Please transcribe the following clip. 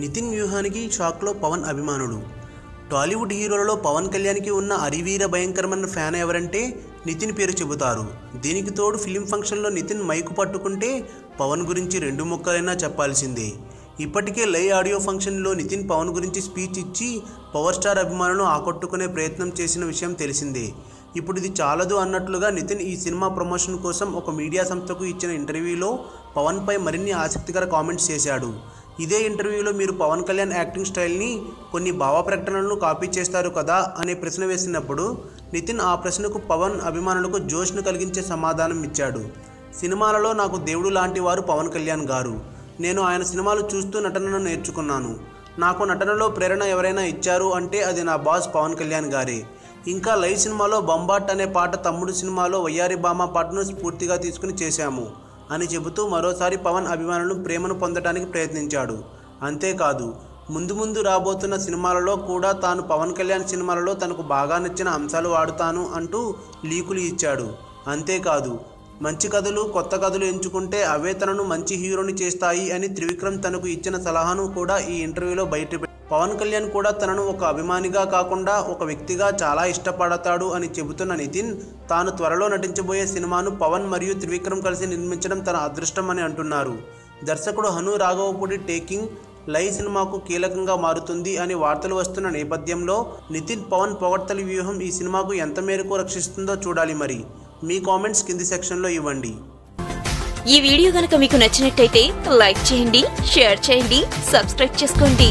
నితిన్ వ్యూహానికి షాక్లో పవన్ అభిమానుడు. టాలీవుడ్ హీరోలలో పవన్ కళ్యాణ్కి ఉన్న అరివీర భయంకరమైన ఫ్యాన్ ఎవరంటే నితిన్ పేరు చెబుతారు. దీనికి తోడు ఫిలిం ఫంక్షన్లో నితిన్ మైకు పట్టుకుంటే పవన్ గురించి రెండు ముక్కలైనా చెప్పాల్సిందే. ఇప్పటికే లై ఆడియో ఫంక్షన్లో నితిన్ పవన్ గురించి స్పీచ్ ఇచ్చి పవర్ స్టార్ అభిమానులను ఆకట్టుకునే ప్రయత్నం చేసిన విషయం తెలిసిందే. ఇప్పుడు ఇది చాలదు అన్నట్లుగా నితిన్ ఈ సినిమా ప్రమోషన్ కోసం ఒక మీడియా సంస్థకు ఇచ్చిన ఇంటర్వ్యూలో పవన్పై మరిన్ని ఆసక్తికర కామెంట్స్ చేశాడు. ఇదే ఇంటర్వ్యూలో మీరు పవన్ కళ్యాణ్ యాక్టింగ్ స్టైల్ని కొన్ని భావ ప్రకటనలను కాపీ చేస్తారు కదా అనే ప్రశ్న వేసినప్పుడు నితిన్ ఆ ప్రశ్నకు పవన్ అభిమానులకు జోష్ను కలిగించే సమాధానం ఇచ్చాడు. సినిమాలలో నాకు దేవుడు లాంటి వారు పవన్ కళ్యాణ్ గారు. నేను ఆయన సినిమాలు చూస్తూ నటనను నేర్చుకున్నాను. నాకు నటనలో ప్రేరణ ఎవరైనా ఇచ్చారు అంటే అది నా బాస్ పవన్ కళ్యాణ్ గారే. ఇంకా లైవ్ సినిమాలో బొంబాట్ అనే పాట తమ్ముడు సినిమాలో వయ్యారి బామ పాటను స్ఫూర్తిగా తీసుకుని చేశాము. అని చెబుతూ మరోసారి పవన్ అభిమానులను ప్రేమను పొందడానికి ప్రయత్నించాడు. అంతేకాదు ముందు ముందు రాబోతున్న సినిమాలలో కూడా తాను పవన్ కళ్యాణ్ సినిమాలలో తనకు బాగా నచ్చిన అంశాలు వాడుతాను అంటూ లీకులు ఇచ్చాడు. అంతేకాదు మంచి కథలు కొత్త కథలు ఎంచుకుంటే అవే తనను మంచి హీరోని చేస్తాయి అని త్రివిక్రమ్ తనకు ఇచ్చిన సలహాను కూడా ఈ ఇంటర్వ్యూలో బయట పవన్ కళ్యాణ్ కూడా తనను ఒక అభిమానిగా కాకుండా ఒక వ్యక్తిగా చాలా ఇష్టపడతాడు అని చెబుతున్న నితిన్ తాను త్వరలో నటించబోయే సినిమాను పవన్ మరియు త్రివిక్రమ్ కలిసి నిర్మించడం తన అదృష్టం అని అంటున్నారు. దర్శకుడు హను రాఘవపూడి టేకింగ్ లై సినిమాకు కీలకంగా మారుతుంది అని వార్తలు వస్తున్న నేపథ్యంలో నితిన్ పవన్ పొగడ్తల వ్యూహం ఈ సినిమాకు ఎంత మేరకు రక్షిస్తుందో చూడాలి మరి. మీ కామెంట్స్ కింది సెక్షన్లో ఇవ్వండి. ఈ వీడియో గనక మీకు నచ్చినట్టయితే లైక్ చేయండి షేర్ చేయండి సబ్స్క్రైబ్ చేసుకోండి.